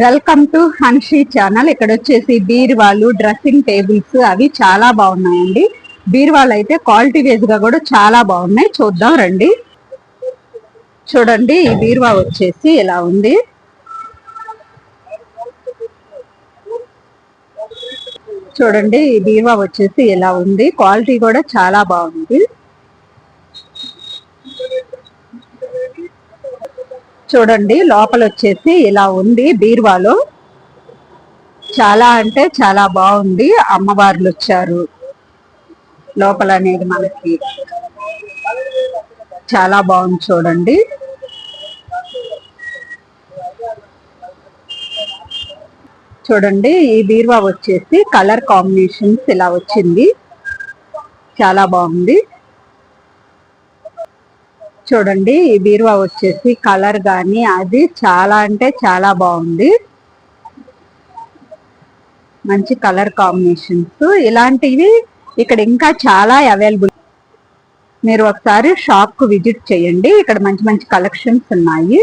Welcome to Hanshi channel ఇక్కడ వచ్చేసి బీరువాళ్ళు dressing tables అవి చాలా బాగున్నాయండి. బీరువాళ్ళు అయితే క్వాలిటీ వేజ్గా కూడా చాలా బాగున్నాయి. చూద్దాం రండి. చూడండి ఈ బీరువా వచ్చేసి ఇలా ఉంది. చూడండి ఈ బీరువా వచ్చేసి ఇలా ఉంది. క్వాలిటీ కూడా చాలా బాగుంది. చూడండి లోపల వచ్చేసి ఇలా ఉంది బీర్వాలో. చాలా అంటే చాలా బాగుంది అమ్మవార్లు వచ్చారు లోపల అనేది మనకి చాలా బాగుంది చూడండి. చూడండి ఈ బీరువా వచ్చేసి కలర్ కాంబినేషన్స్ ఇలా వచ్చింది. చాలా బాగుంది. చూడండి ఈ బీరువా వచ్చేసి కలర్ కానీ అది చాలా అంటే చాలా బాగుంది. మంచి కలర్ కాంబినేషన్స్. ఇలాంటివి ఇక్కడ ఇంకా చాలా అవైలబుల్. మీరు ఒకసారి షాప్కు విజిట్ చేయండి ఇక్కడ మంచి మంచి కలెక్షన్స్ ఉన్నాయి.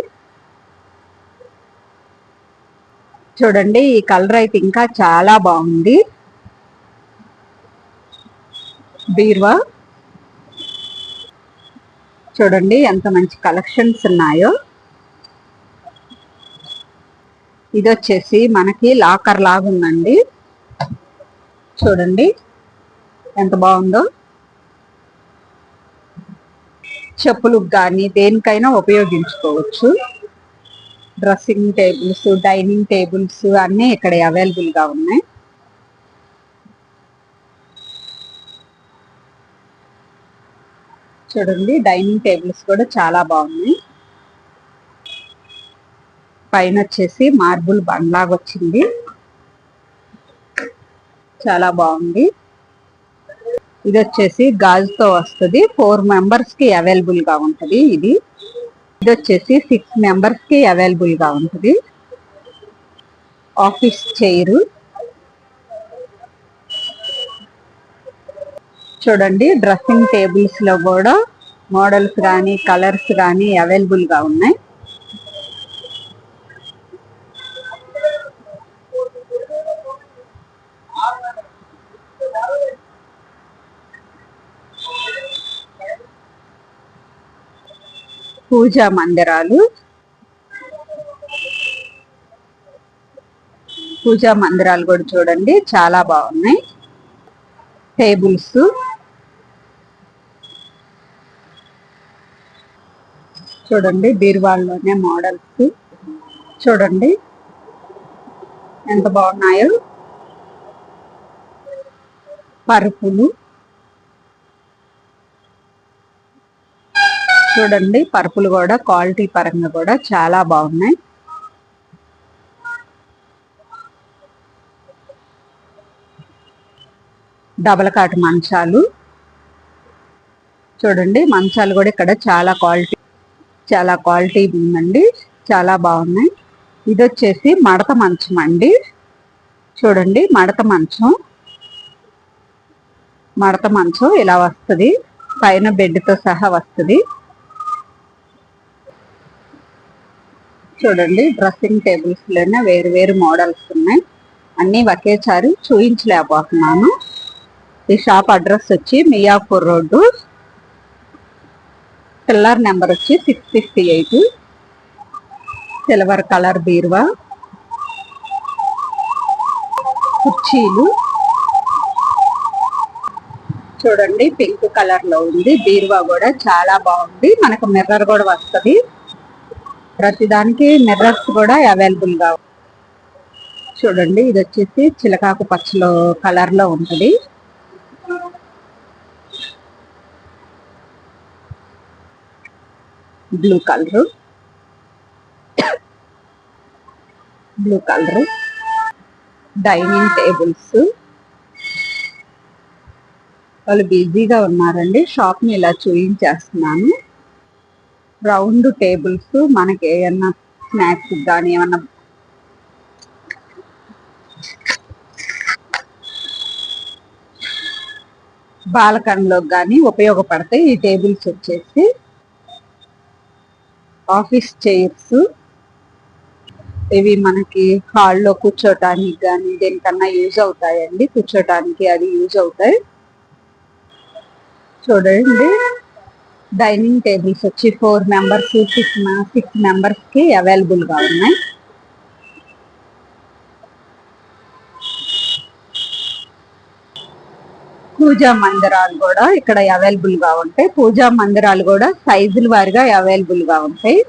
చూడండి ఈ కలర్ అయితే ఇంకా చాలా బాగుంది. బీర్వా. చూడండి ఎంత మంచి కలెక్షన్స్ ఉన్నాయో. ఇది వచ్చేసి మనకి లాకర్ లాగా ఉందండి. చూడండి ఎంత బాగుందో. చెప్పులకు కానీ దేనికైనా ఉపయోగించుకోవచ్చు. డ్రెస్సింగ్ టేబుల్స్ డైనింగ్ టేబుల్స్ అన్నీ ఇక్కడ అవైలబుల్గా ఉన్నాయి. చూడండి డైనింగ్ టేబుల్స్ కూడా చాలా బాగున్నాయి. పైన వచ్చేసి మార్బుల్ బండ్లాగా వచ్చింది. చాలా బాగుంది. ఇది వచ్చేసి గాజుతో వస్తుంది. ఫోర్ మెంబర్స్కి అవైలబుల్గా ఉంటుంది ఇది. ఇది వచ్చేసి సిక్స్ మెంబర్స్కి అవైలబుల్గా ఉంటుంది. Office chair. చూడండి డ్రెస్సింగ్ టేబుల్స్లో కూడా మోడల్స్ కానీ కలర్స్ కానీ అవైలబుల్గా ఉన్నాయి. పూజా మందిరాలు. పూజా మందిరాలు కూడా చూడండి చాలా బాగున్నాయి. టేబుల్స్ చూడండి బీర్వాల్లోనే మోడల్స్ చూడండి ఎంత బాగున్నాయో. పరుపులు. చూడండి పరుపులు కూడా క్వాలిటీ పరంగా కూడా చాలా బాగున్నాయి. డబల్ కాట్ మంచాలు. చూడండి మంచాలు కూడా ఇక్కడ చాలా క్వాలిటీ చాలా క్వాలిటీ ఉందండి చాలా బాగున్నాయి. ఇది వచ్చేసి మడత మంచం అండి. చూడండి మడత మంచం. మడత మంచం ఇలా వస్తుంది. పైన బెడ్తో సహా వస్తుంది. చూడండి డ్రెస్సింగ్ టేబుల్స్లోనే వేరు వేరు మోడల్స్ ఉన్నాయి. అన్నీ ఒకేసారి చూపించలేకపోతున్నాను ఈ షాప్ అడ్రస్ వచ్చి మియాపూర్ రోడ్డు. పిల్లర్ నెంబర్ వచ్చి six fifty eight. Silver colour బీరువా. కుర్చీలు. చూడండి పింక్ కలర్లో ఉంది. బీరువా కూడా చాలా బాగుంది. మనకు మిర్రర్ కూడా వస్తుంది. ప్రతిదానికి మిర్రర్స్ కూడా అవైలబుల్గా చూడండి ఇది వచ్చేసి చిలకాకు పచ్చలో కలర్లో blue colour blue colour dining tables వాళ్ళు బిజీగా ఉన్నారండి. షాప్ని ఇలా చూయించేస్తున్నాను రౌండ్ టేబుల్స్ మనకి ఏమన్నా స్నాక్స్ కానీ ఏమన్నా బాలకంలోకి కానీ ఉపయోగపడతాయి. ఈ టేబుల్స్ వచ్చేసి ఆఫీస్ చైర్స్. ఇవి మనకి హాల్లో కూర్చోటానికి కానీ దేనికన్నా యూజ్ అవుతాయండి. కూర్చోటానికి అది యూజ్ అవుతాయి. చూడండి. డైనింగ్ టేబుల్స్ వచ్చి ఫోర్ మెంబర్స్ సిక్స్ సిక్స్ మెంబర్స్కి కి అవైలబుల్గా ఉన్నాయి. పూజా మందిరాలు కూడా ఇక్కడ అవైలబుల్గా ఉంటాయి. పూజా మందిరాలు కూడా సైజుల వారిగా అవైలబుల్గా ఉంటాయి.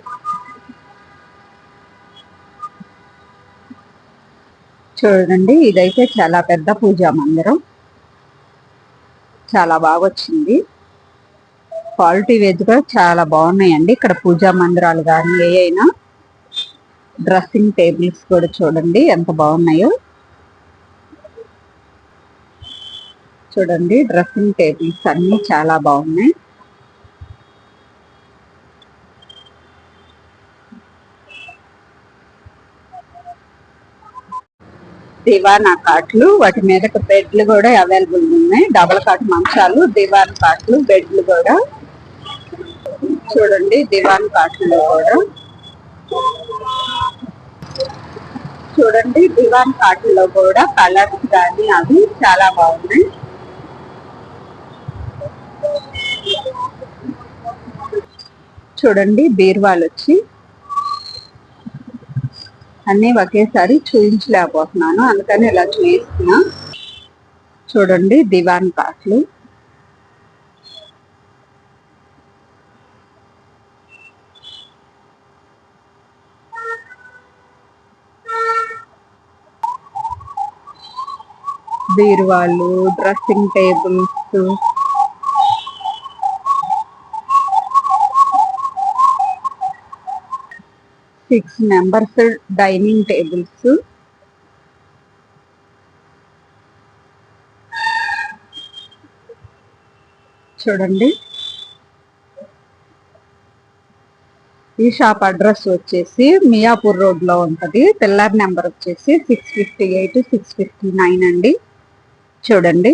చూడండి ఇదైతే చాలా పెద్ద పూజా మందిరం. చాలా బాగా వచ్చింది క్వాలిటీ వేజ్ కూడా చాలా బాగున్నాయండి. ఇక్కడ పూజా మందిరాలు కానీ ఏ అయినా. డ్రెస్సింగ్ టేబుల్స్ కూడా చూడండి ఎంత బాగున్నాయో. చూడండి డ్రెస్సింగ్ టేబుల్స్ అన్నీ చాలా బాగున్నాయి. దివానా కాట్లు వాటి మీద బెడ్లు కూడా అవైలబుల్ ఉన్నాయి. డబల్ కాట్ మంచాలు దివాన్ కాట్లు బెడ్లు కూడా. చూడండి దివాన్ కాట్లు కూడా. చూడండి దివాన్ కాట్లో కూడా కలర్స్ కానీ అవి చాలా బాగున్నాయి. చూడండి బీర్వాలు వచ్చి అన్నీ ఒకేసారి చూపించలేకపోతున్నాను అందుకని ఇలా చూపిస్తున్నా చూడండి దివాన్ కాట్లు బీరువాళ్ళు dressing tables. Six members dining tables చూడండి ఈ షాప్ అడ్రస్ వచ్చేసి మియాపూర్ రోడ్లో ఉంటుంది తెల్లారి పిల్లర్ నెంబర్ వచ్చేసి six fifty eight six fifty nine అండి చూడండి